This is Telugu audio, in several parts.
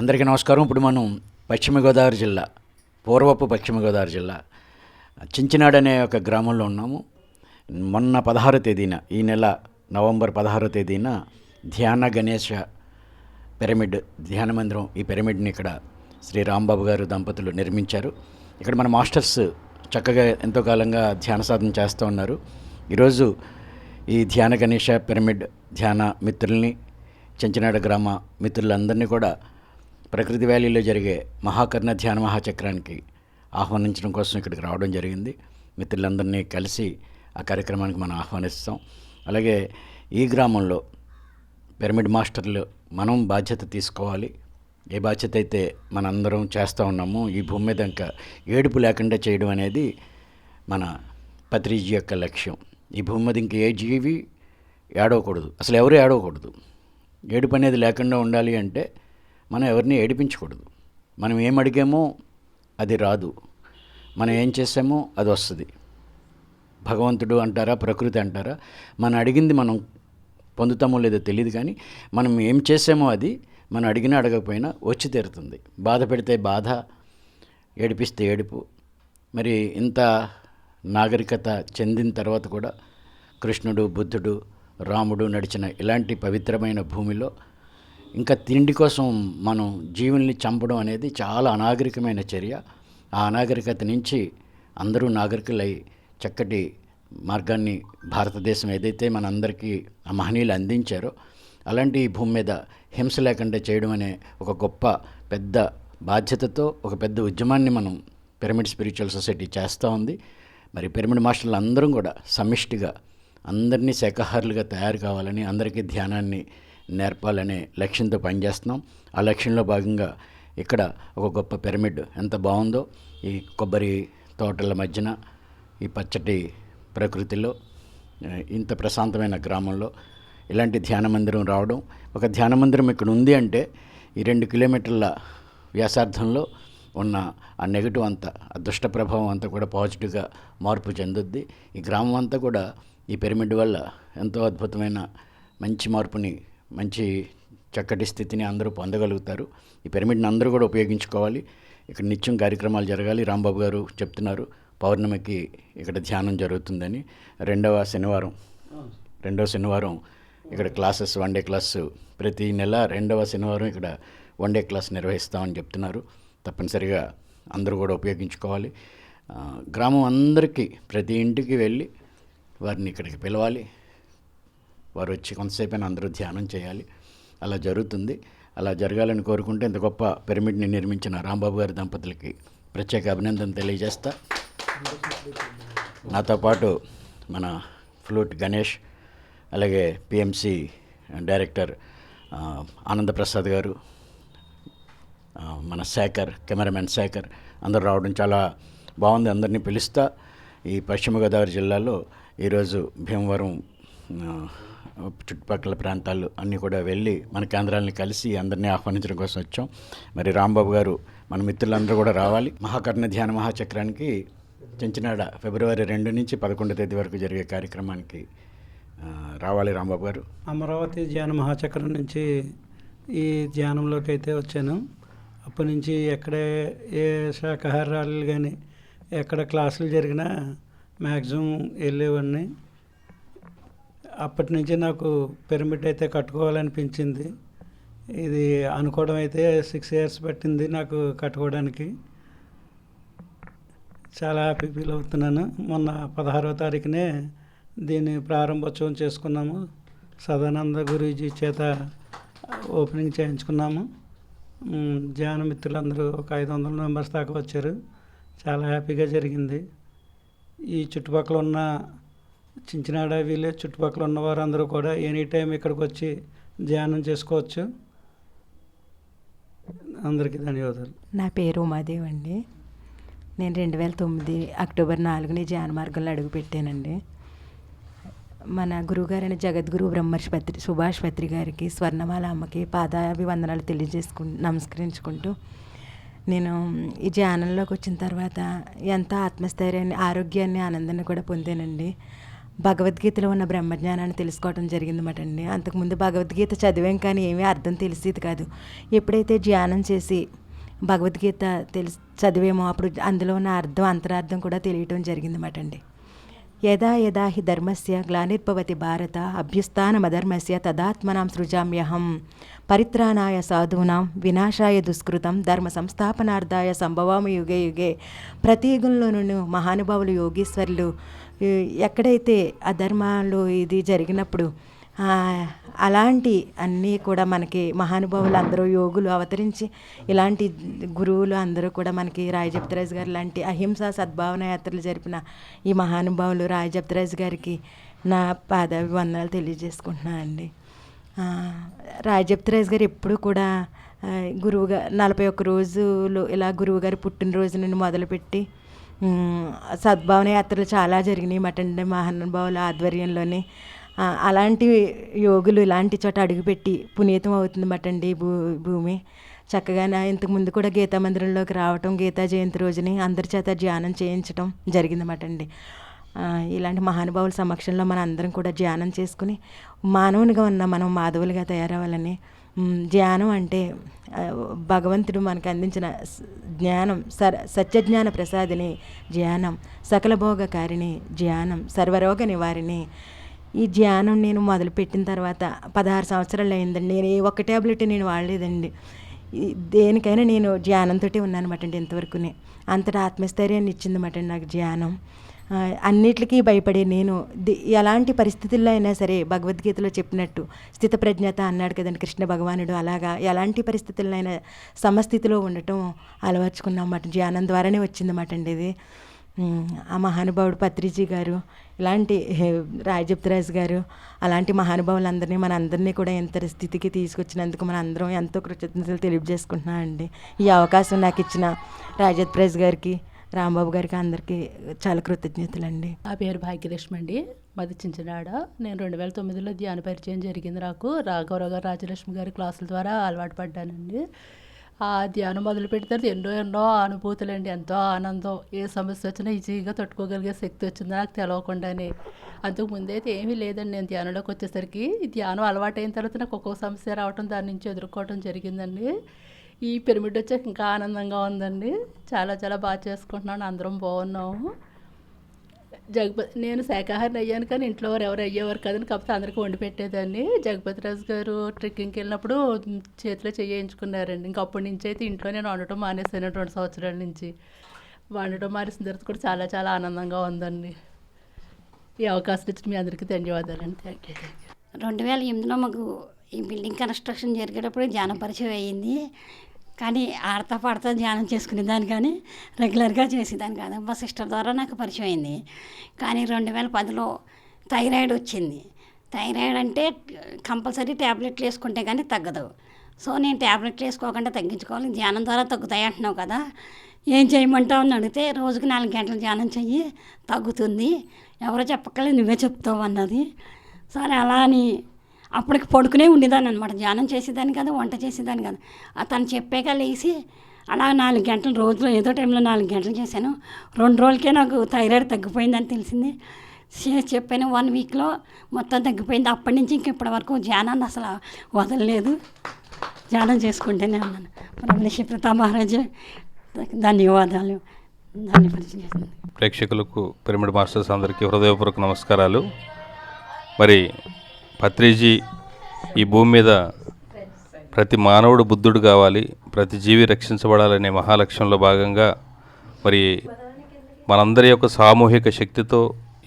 అందరికీ నమస్కారం. ఇప్పుడు మనం పశ్చిమ గోదావరి జిల్లా పూర్వపు పశ్చిమ గోదావరి జిల్లా చించినాడు అనే ఒక గ్రామంలో ఉన్నాము. మొన్న పదహారో తేదీన ఈ నెల నవంబర్ పదహారో తేదీన ధ్యాన గణేష పిరమిడ్ ధ్యాన మందిరం ఈ పిరమిడ్ని ఇక్కడ శ్రీ రాంబాబు గారు దంపతులు నిర్మించారు. ఇక్కడ మన మాస్టర్స్ చక్కగా ఎంతో కాలంగా ధ్యాన సాధన చేస్తూ ఉన్నారు. ఈరోజు ఈ ధ్యాన గణేష పిరమిడ్ ధ్యాన మిత్రుల్ని చెంచినాడ గ్రామ మిత్రులందరినీ కూడా ప్రకృతి వ్యాలీలో జరిగే మహాకర్ణ ధ్యాన మహాచక్రానికి ఆహ్వానించడం కోసం ఇక్కడికి రావడం జరిగింది. మిత్రులందరినీ కలిసి ఆ కార్యక్రమానికి మనం ఆహ్వానిస్తాం. అలాగే ఈ గ్రామంలో పిరమిడ్ మాస్టర్లు మనం బాధ్యత తీసుకోవాలి. ఏ బాధ్యత అయితే మనందరం చేస్తూ ఉన్నాము ఈ భూమి మీద ఇంకా ఏడుపు లేకుండా చేయడం అనేది మన పత్రిజీ యొక్క లక్ష్యం. ఈ భూమి మీద ఇంక ఏ జీవి ఏడవకూడదు. అసలు ఎవరు ఏడవకూడదు? ఏడుపు అనేది లేకుండా ఉండాలి అంటే మనం ఎవరిని ఏడిపించకూడదు. మనం ఏం అడిగామో అది రాదు. మనం ఏం చేసామో అది వస్తుంది. భగవంతుడు అంటారా ప్రకృతి అంటారా? మనం అడిగింది మనం పొందుతామో లేదో తెలియదు కానీ మనం ఏం చేసామో అది మనం అడిగినా అడగకపోయినా వచ్చి తీరుతుంది. బాధ పెడితే బాధ ఏడిపిస్తే ఏడుపు. మరి ఇంత నాగరికత చెందిన తర్వాత కూడా కృష్ణుడు బుద్ధుడు రాముడు నడిచిన ఇలాంటి పవిత్రమైన భూమిలో ఇంకా తిండి కోసం మనం జీవుల్ని చంపడం అనేది చాలా అనాగరికమైన చర్య. ఆ అనాగరికత నుంచి అందరూ నాగరికులై చక్కటి మార్గాన్ని భారతదేశం ఏదైతే మనందరికీ ఆ మహనీయులు అందించారో అలాంటి ఈ భూమి మీద హింస లేకుండా చేయడం అనే ఒక గొప్ప పెద్ద బాధ్యతతో ఒక పెద్ద ఉద్యమాన్ని మనం పిరమిడ్ స్పిరిచువల్ సొసైటీ చేస్తూ ఉంది. మరి పిరమిడ్ మాస్టర్లు అందరం కూడా సమిష్టిగా అందరినీ శాఖాహారులుగా తయారు కావాలని అందరికీ ధ్యానాన్ని నేర్పాలనే లక్ష్యంతో పనిచేస్తున్నాం. ఆ లక్ష్యంలో భాగంగా ఇక్కడ ఒక గొప్ప పిరమిడ్ ఎంత బాగుందో ఈ కొబ్బరి తోటల మధ్యన ఈ పచ్చటి ప్రకృతిలో ఇంత ప్రశాంతమైన గ్రామంలో ఇలాంటి ధ్యాన మందిరం రావడం. ఒక ధ్యాన మందిరం ఇక్కడ ఉంది అంటే ఈ రెండు కిలోమీటర్ల వ్యాసార్థంలో ఉన్న ఆ నెగిటివ్ అంతా ఆ దుష్ట ప్రభావం అంతా కూడా పాజిటివ్గా మార్పు చెందుద్ది. ఈ గ్రామం అంతా కూడా ఈ పిరమిడ్ వల్ల ఎంతో అద్భుతమైన మంచి మార్పుని మంచి చక్కటి స్థితిని అందరూ పొందగలుగుతారు. ఈ పిరమిడ్ని అందరూ కూడా ఉపయోగించుకోవాలి. ఇక్కడ నిత్యం కార్యక్రమాలు జరగాలి. రాంబాబు గారు చెప్తున్నారు పౌర్ణమికి ఇక్కడ ధ్యానం జరుగుతుందని. రెండవ శనివారం రెండవ శనివారం ఇక్కడ క్లాసెస్ వన్ డే క్లాస్. ప్రతి నెల రెండవ శనివారం ఇక్కడ వన్ డే క్లాస్ నిర్వహిస్తామని చెప్తున్నారు. తప్పనిసరిగా అందరూ కూడా ఉపయోగించుకోవాలి. గ్రామం అందరికీ ప్రతి ఇంటికి వెళ్ళి వారిని ఇక్కడికి పిలవాలి. వారు వచ్చి కొంతసేపు అందరూ ధ్యానం చేయాలి. అలా జరుగుతుంది. అలా జరగాలని కోరుకుంటే ఇంత గొప్ప పిరమిడ్ని నిర్మించిన రాంబాబు గారి దంపతులకి ప్రత్యేక అభినందన తెలియజేస్తా. నాతో పాటు మన ఫ్లూట్ గణేష్ అలాగే పిఎంసి డైరెక్టర్ ఆనందప్రసాద్ గారు మన శేఖర్ కెమెరామెన్ శేఖర్ అందరూ రావడం చాలా బాగుంది. అందరినీ పిలుస్తా. ఈ పశ్చిమ గోదావరి జిల్లాలో ఈరోజు భీమవరం చుట్టుపక్కల ప్రాంతాలు అన్నీ కూడా వెళ్ళి మన కేంద్రాలని కలిసి అందరినీ ఆహ్వానించడం కోసం వచ్చాం. మరి రాంబాబు గారు మన మిత్రులందరూ కూడా రావాలి. మహాకర్ణ ధ్యాన మహాచక్రానికి చెంచినాడ ఫిబ్రవరి రెండు నుంచి పదకొండు తేదీ వరకు జరిగే కార్యక్రమానికి రావాలి రాంబాబు గారు. అమరావతి ధ్యాన మహాచక్రం నుంచి ఈ ధ్యానంలోకి అయితే వచ్చాను. అప్పటి నుంచి ఎక్కడ ఏ శాఖాహారాలు కానీ ఎక్కడ క్లాసులు జరిగినా మ్యాక్సిమం వెళ్ళేవాడిని. అప్పటి నుంచి నాకు పిరమిడ్ అయితే కట్టుకోవాలనిపించింది. ఇది అనుకోవడం అయితే సిక్స్ ఇయర్స్ పట్టింది నాకు కట్టుకోవడానికి. చాలా హ్యాపీ ఫీల్ అవుతున్నాను. మొన్న పదహారవ తారీఖునే దీన్ని ప్రారంభోత్సవం చేసుకున్నాము. సదానంద గురూజీ చేత ఓపెనింగ్ చేయించుకున్నాము. ధ్యాన మిత్రులందరూ ఒక ఐదు వందల మెంబర్స్ దాకా వచ్చారు. చాలా హ్యాపీగా జరిగింది. ఈ చుట్టుపక్కల ఉన్న చించినాడ వీళ్ళు చుట్టుపక్కల ఉన్న వారందరూ కూడా ఎనీ టైం ఇక్కడికి వచ్చి ధ్యానం చేసుకోవచ్చు. అందరికీ ధన్యవాదాలు. నా పేరు ఉమాదేవి అండి. నేను రెండు వేల తొమ్మిది అక్టోబర్ నాలుగుని ధ్యాన మార్గంలో అడుగుపెట్టానండి మన గురువుగారైన జగద్గురు బ్రహ్మర్షి పత్రి సుభాష్ పత్రి గారికి స్వర్ణమాల అమ్మకి పాదాభివందనాలు తెలియజేసుకు నమస్కరించుకుంటూ నేను ఈ ధ్యానంలోకి వచ్చిన తర్వాత ఎంత ఆత్మస్థైర్యాన్ని ఆరోగ్యాన్ని ఆనందాన్ని కూడా పొందానండి. భగవద్గీతలో ఉన్న బ్రహ్మజ్ఞానాన్ని తెలుసుకోవడం జరిగిందన్నమాట అండి అంతకుముందు భగవద్గీత చదివాం కానీ ఏమీ అర్థం తెలిసేది కాదు. ఎప్పుడైతే ధ్యానం చేసి భగవద్గీత తెలిసి చదివేమో అప్పుడు అందులో ఉన్న అర్థం అంతరార్థం కూడా తెలియటం జరిగిందన్నమాట అండి యదా యదా హి ధర్మస్య గ్లానిర్భవతి భారత అభ్యుస్థానమధర్మస్య తదాత్మనాం సృజామ్యహం పరిత్రాణాయ సాధూనాం వినాశాయ దుష్కృతం ధర్మ సంస్థాపనార్థాయ సంభవామ యుగే యుగే ప్రతీగుల్లోనూ మహానుభావులు యోగీశ్వరులు ఎక్కడైతే అధర్మాలు ఇది జరిగినప్పుడు అలాంటి అన్నీ కూడా మనకి మహానుభావులు అందరూ యోగులు అవతరించి ఇలాంటి గురువులు అందరూ కూడా మనకి రాయజప్తరాజు గారు లాంటి అహింస సద్భావన యాత్రలు జరిపిన ఈ మహానుభావులు రాయజప్తరాజు గారికి నా పాదాభివందనాలు తెలియజేసుకుంటున్నాను అండి. రాయజప్తరాజు గారు ఎప్పుడు కూడా గురువుగా నలభై ఒక్క రోజులు ఇలా గురువుగారి పుట్టినరోజు నుండి మొదలుపెట్టి సద్భావన యాత్రలు చాలా జరిగినాయి. మటండి మహానుభావుల ఆధ్వర్యంలోనే. అలాంటి యోగులు ఇలాంటి చోట అడుగుపెట్టి పునీతం అవుతుంది మటండి భూ భూమి. చక్కగా నా ఇంతకు ముందు కూడా గీతా మందిరంలోకి రావటం గీతా జయంతి రోజుని అందరి చేత ధ్యానం చేయించడం జరిగిందన్నమాట అండి ఇలాంటి మహానుభావుల సమక్షంలో మన అందరం కూడా ధ్యానం చేసుకుని మానవునిగా ఉన్న మనం మాధవులుగా తయారవ్వాలని ధ్యానం అంటే భగవంతుడు మనకు అందించిన జ్ఞానం సర సత్యజ్ఞాన ప్రసాదిని ధ్యానం సకల భోగకారిణి ధ్యానం సర్వరోగ నివారిణి. ఈ ధ్యానం నేను మొదలుపెట్టిన తర్వాత పదహారు సంవత్సరాలు అయిందండి. నేను ఏ ఒక్క ట్యాబ్లెట్ నేను వాడలేదండి. దేనికైనా నేను ధ్యానంతో ఉన్నానమాట అండి ఇంతవరకునే. అంతటా ఆత్మస్థైర్యాన్ని ఇచ్చిందన్నమాట నాకు ధ్యానం. అన్నిటికీ భయపడే నేను. ఎలాంటి పరిస్థితుల్లో అయినా సరే భగవద్గీతలో చెప్పినట్టు స్థితప్రజ్ఞత అన్నాడు కదండి కృష్ణ భగవానుడు. అలాగా ఎలాంటి పరిస్థితుల్లో అయినా సమస్థితిలో ఉండటం అలవర్చుకున్నమాట ధ్యానం ద్వారానే వచ్చిందన్నమాట అండి ఇది. ఆ మహానుభావుడు పత్రిజీ గారు ఇలాంటి హే, గారు అలాంటి మహానుభావులందరినీ మన అందరినీ కూడా ఎంత స్థితికి తీసుకొచ్చినందుకు మన అందరం ఎంతో కృతజ్ఞతలు తెలియజేసుకుంటున్నామండి ఈ అవకాశం నాకు ఇచ్చిన రాజప్తరాజు గారికి రాంబాబు గారికి అందరికీ చాలా కృతజ్ఞతలు అండి నా పేరు భాగ్యలక్ష్మి అండి. మాది చించినాడ. నేను రెండు వేల తొమ్మిదిలో ధ్యాన పరిచయం జరిగింది నాకు. రాఘవరావు గారు రాజలక్ష్మి గారి క్లాసుల ద్వారా అలవాటు పడ్డానండి. ఆ ధ్యానం మొదలు పెడితే ఎన్నో ఎన్నో అనుభూతులండి. ఎంతో ఆనందం. ఏ సమస్య వచ్చినా ఈజీగా తట్టుకోగలిగే శక్తి వచ్చిందో నాకు తెలవకుండానే. అంతకు ముందైతే ఏమీ లేదండి. నేను ధ్యానంలోకి వచ్చేసరికి ధ్యానం అలవాటైన తర్వాత నాకు ఒక్కొక్క సమస్య రావటం దాని నుంచి ఎదుర్కోవటం జరిగిందండి. ఈ పిరమిడ్ వచ్చాక ఇంకా ఆనందంగా ఉందండి. చాలా చాలా బాగా చేసుకుంటున్నాను అందరం బాగున్నాము. జగపతి నేను శాఖాహారిని అయ్యాను కానీ ఇంట్లో వారు ఎవరు అయ్యేవారు కదని కాకపోతే అందరికీ వండి పెట్టేదాన్ని. జగపతి రాజు గారు ట్రెక్కింగ్కి వెళ్ళినప్పుడు చేతిలో చేయించుకున్నారండి ఇంకా అప్పటి నుంచి అయితే ఇంట్లో నేను వండటం మానేసాను రెండు సంవత్సరాల నుంచి. వండటం మానేసిన తర్వాత కూడా చాలా చాలా ఆనందంగా ఉందండి. ఈ అవకాశం ఇచ్చిన మీ అందరికీ ధన్యవాదాలండి. థ్యాంక్ యూ రెండు వేల ఎనిమిదిలో మాకు ఈ బిల్డింగ్ కన్స్ట్రక్షన్ జరిగేటప్పుడు జానపరిచయం అయ్యింది. కానీ ఆడతా పాడతా ధ్యానం చేసుకునేదాన్ని కానీ రెగ్యులర్గా చేసేదాన్ని కాదు. మా సిస్టర్ ద్వారా నాకు పరిచయం అయింది. కానీ రెండు వేల పదిలో థైరాయిడ్ వచ్చింది. థైరాయిడ్ అంటే కంపల్సరీ ట్యాబ్లెట్లు వేసుకుంటే కానీ తగ్గదు. సో నేను ట్యాబ్లెట్లు వేసుకోకుండా తగ్గించుకోవాలి. ధ్యానం ద్వారా తగ్గుతాయి అంటున్నావు కదా. ఏం చేయమంటావు అని అడిగితే రోజుకి నాలుగు గంటలు ధ్యానం చెయ్యి తగ్గుతుంది. ఎవరో చెప్పక్కలే నువ్వే చెప్తావు అన్నది. సరే అలా అని అప్పటికి పడుకునే ఉండేదాన్ని అనమాట ధ్యానం చేసేదాన్ని కాదు వంట చేసేదాన్ని కాదు. తను చెప్పాక లేచి అలా నాలుగు గంటలు రోజులో ఏదో టైంలో నాలుగు గంటలు చేశాను. రెండు రోజులకే నాకు థైరాయిడ్ తగ్గిపోయిందని తెలిసింది. చెప్పాను వన్ వీక్లో మొత్తం తగ్గిపోయింది. అప్పటి నుంచి ఇంక ఇప్పటి వరకు ధ్యానాన్ని అసలు వదలలేదు. ధ్యానం చేసుకుంటేనే ఉన్నాను. బ్రహ్మశ్రీ ప్రతాప్ మహారాజు ధన్యవాదాలు. దాన్ని పరిచయం చేసింది ప్రేక్షకులకు పిరమిడ్ మాస్టర్స్ అందరికీ హృదయపూర్వక నమస్కారాలు. మరి పత్రిజీ ఈ భూమి మీద ప్రతి మానవుడు బుద్ధుడు కావాలి ప్రతి జీవి రక్షించబడాలనే మహాలక్ష్యంలో భాగంగా మరి మనందరి యొక్క సామూహిక శక్తితో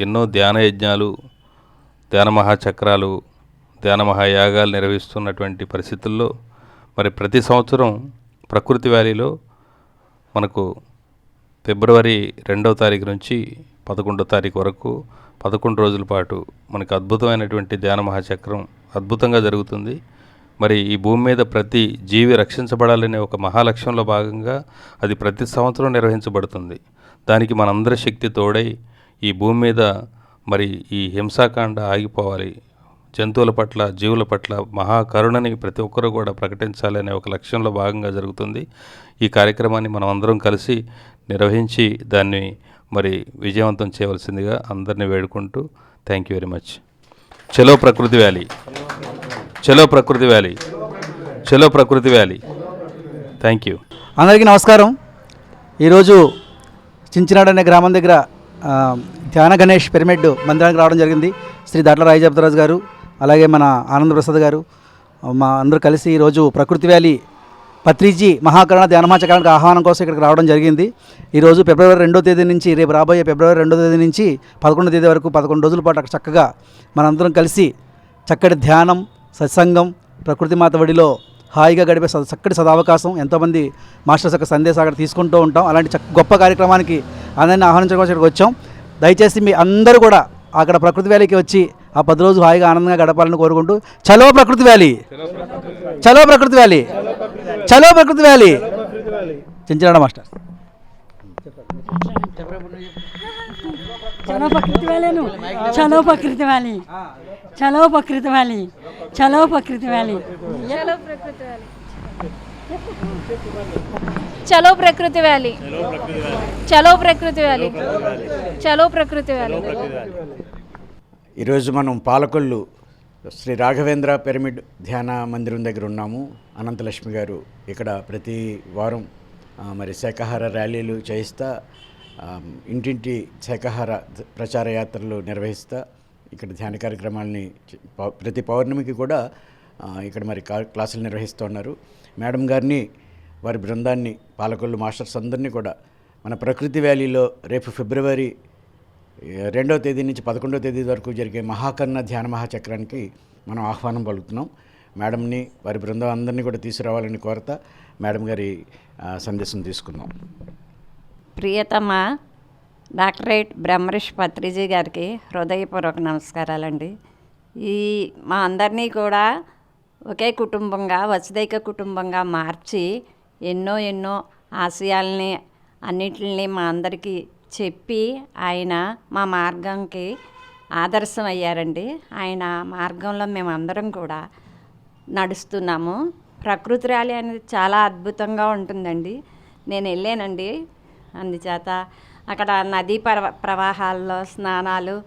ఎన్నో ధ్యాన యజ్ఞాలు ధ్యాన మహాచక్రాలు ధ్యాన మహాయాగాలు నిర్వహిస్తున్నటువంటి పరిస్థితుల్లో మరి ప్రతి సంవత్సరం ప్రకృతి వ్యాలీలో మనకు ఫిబ్రవరి రెండవ తారీఖు నుంచి పదకొండో తారీఖు వరకు పదకొండు రోజుల పాటు మనకు అద్భుతమైనటువంటి ధ్యాన మహాచక్రం అద్భుతంగా జరుగుతుంది. మరి ఈ భూమి మీద ప్రతి జీవి రక్షించబడాలనే ఒక మహాలక్ష్యంలో భాగంగా అది ప్రతి సంవత్సరం నిర్వహించబడుతుంది. దానికి మనందరి శక్తి తోడై ఈ భూమి మీద మరి ఈ హింసాకాండ ఆగిపోవాలి. జంతువుల పట్ల జీవుల పట్ల మహాకరుణని ప్రతి ఒక్కరూ కూడా ప్రకటించాలనే ఒక లక్ష్యంలో భాగంగా జరుగుతుంది. ఈ కార్యక్రమాన్ని మనం అందరం కలిసి నిర్వహించి దాన్ని మరి విజయవంతం చేయవలసిందిగా అందరినీ వేడుకుంటూ థ్యాంక్ యూ వెరీ మచ్ చలో ప్రకృతి వ్యాలీ. చలో ప్రకృతి వ్యాలీ. చలో ప్రకృతి వ్యాలీ. థ్యాంక్ యూ అందరికీ నమస్కారం. ఈరోజు చించినాడు అనే గ్రామం దగ్గర ధ్యాన గణేష్ పిరమిడ్ మందిరానికి రావడం జరిగింది. శ్రీ దాట్ల రాయ గారు అలాగే మన ఆనంద ప్రసాద్ గారు మా అందరూ కలిసి ఈరోజు ప్రకృతి వ్యాలీ పత్రిజీ మహాకరణ ధ్యానమాచకానికి ఆహ్వానం కోసం ఇక్కడికి రావడం జరిగింది. ఈరోజు ఫిబ్రవరి రెండో తేదీ నుంచి రేపు రాబోయే ఫిబ్రవరి రెండో తేదీ నుంచి పదకొండో తేదీ వరకు పదకొండు రోజుల పాటు అక్కడ చక్కగా మనందరం కలిసి చక్కటి ధ్యానం సత్సంగం ప్రకృతి మాత వడిలో హాయిగా గడిపే స- చక్కటి సదావకాశం ఎంతోమంది మాస్టర్స్ యొక్క సందేశాలు అక్కడ తీసుకుంటూ ఉంటాం. అలాంటి చక్క గొప్ప కార్యక్రమానికి అందరినీ ఆహ్వానించడం కోసం ఇక్కడికి వచ్చాం. దయచేసి మీ అందరూ కూడా అక్కడ ప్రకృతి వ్యాలీకి వచ్చి ఆ పది రోజులు హాయిగా ఆనందంగా గడపాలని కోరుకుంటూ చలో ప్రకృతి వ్యాలీ! చలో ప్రకృతి వ్యాలీ! చలో ప్రకృతి వ్యాలీ చించినాడ మాస్టర్ చలో ప్రకృతి వ్యాలీను చలో ప్రకృతి వ్యాలీ చలో ప్రకృతి వ్యాలీ చలో ప్రకృతి వ్యాలీ చలో ప్రకృతి వ్యాలీ చలో ప్రకృతి వ్యాలీ చలో ప్రకృతి వ్యాలీ ఈరోజు మనం పాలకొల్లు శ్రీ రాఘవేంద్ర పిరమిడ్ ధ్యాన మందిరం దగ్గర ఉన్నాము. అనంతలక్ష్మి గారు ఇక్కడ ప్రతి వారం మరి శాకాహార ర్యాలీలు చేయిస్తా ఇంటింటి శాకాహార ప్రచార యాత్రలు నిర్వహిస్తా ఇక్కడ ధ్యాన కార్యక్రమాలని పౌ- ప్రతి పౌర్ణమికి కూడా ఇక్కడ మరి క్లాసులు నిర్వహిస్తూ ఉన్నారు. మేడం గారిని వారి బృందాన్ని పాలకొల్లు మాస్టర్స్ అందరినీ కూడా మన ప్రకృతి వ్యాలీలో రేపు ఫిబ్రవరి రెండవ తేదీ నుంచి పదకొండవ తేదీ వరకు జరిగే మహాకర్ణ ధ్యాన మహాచక్రానికి మనం ఆహ్వానం పలుకుతున్నాం. మేడంని వారి బృందం అందరినీ కూడా తీసుకురావాలని కోరత మేడం గారి సందేశం తీసుకుందాం. ప్రియతమ డాక్టరేట్ బ్రహ్మరిష్ పత్రిజీ గారికి హృదయపూర్వక నమస్కారాలండి. ఈ మా అందరినీ కూడా ఒకే కుటుంబంగా వసుదైక కుటుంబంగా మార్చి ఎన్నో ఎన్నో ఆశయాల్ని అన్నిటిని మా అందరికీ చెప్పి ఆయన మా మార్గంకి ఆదర్శం అయ్యారండి ఆయన మార్గంలో మేమందరం కూడా నడుస్తున్నాము. ప్రకృతి ర్యాలీ అనేది చాలా అద్భుతంగా ఉంటుందండి. నేను వెళ్ళానండి. అందుచేత అక్కడ నదీ ప్రవ ప్రవాహాల్లో స్నానాలు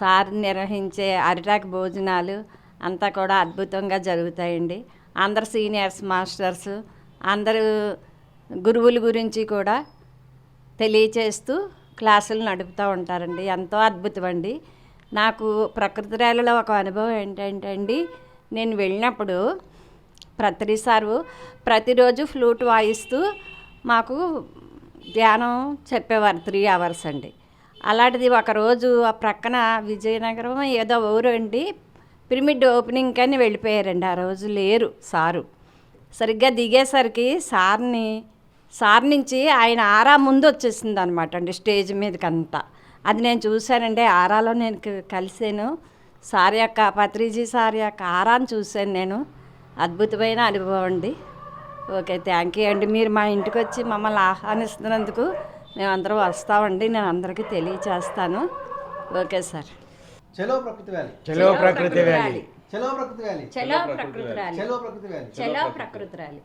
సార్ నిర్వహించే అరిటాక్ భోజనాలు అంతా కూడా అద్భుతంగా జరుగుతాయండి. అందరు సీనియర్స్ మాస్టర్స్ అందరూ గురువుల గురించి కూడా తెలియచేస్తూ క్లాసులు నడుపుతూ ఉంటారండి. ఎంతో అద్భుతం అండి నాకు ప్రకృతి ర్యాలీలో ఒక అనుభవం ఏంటంటే అండి నేను వెళ్ళినప్పుడు ప్రతిసారు ప్రతిరోజు ఫ్లూట్ వాయిస్తూ మాకు ధ్యానం చెప్పేవారు త్రీ అవర్స్ అండి. అలాంటిది ఒకరోజు ఆ ప్రక్కన విజయనగరం ఏదో ఊరు అండి పిరమిడ్ ఓపెనింగ్ అని వెళ్ళిపోయారండి. ఆ రోజు లేరు సారు. సరిగ్గా దిగేసరికి సార్ని సార్ నుంచి ఆయన ఆరా ముందు వచ్చేసింది అనమాట అండి స్టేజ్ మీదకి అంతా అది నేను చూశానండి ఆరాలో నేను కలిసాను సార్ యొక్క పత్రిజీ సార్ యొక్క ఆరాన్ని చూశాను నేను. అద్భుతమైన అనుభవం అండి. ఓకే థ్యాంక్ యూ అండి. మీరు మా ఇంటికి వచ్చి మమ్మల్ని ఆహ్వానిస్తున్నందుకు మేమందరం వస్తామండి నేను అందరికీ తెలియచేస్తాను. Okay sir. చలో ప్రకృతి వ్యాలీ. చలో ప్రకృతి వ్యాలీ. చలో ప్రకృతి వ్యాలీ. చలో ప్రకృతి ర్యాలీ చలో ప్రకృతి వ్యాలీ. చలో ప్రకృతి ర్యాలీ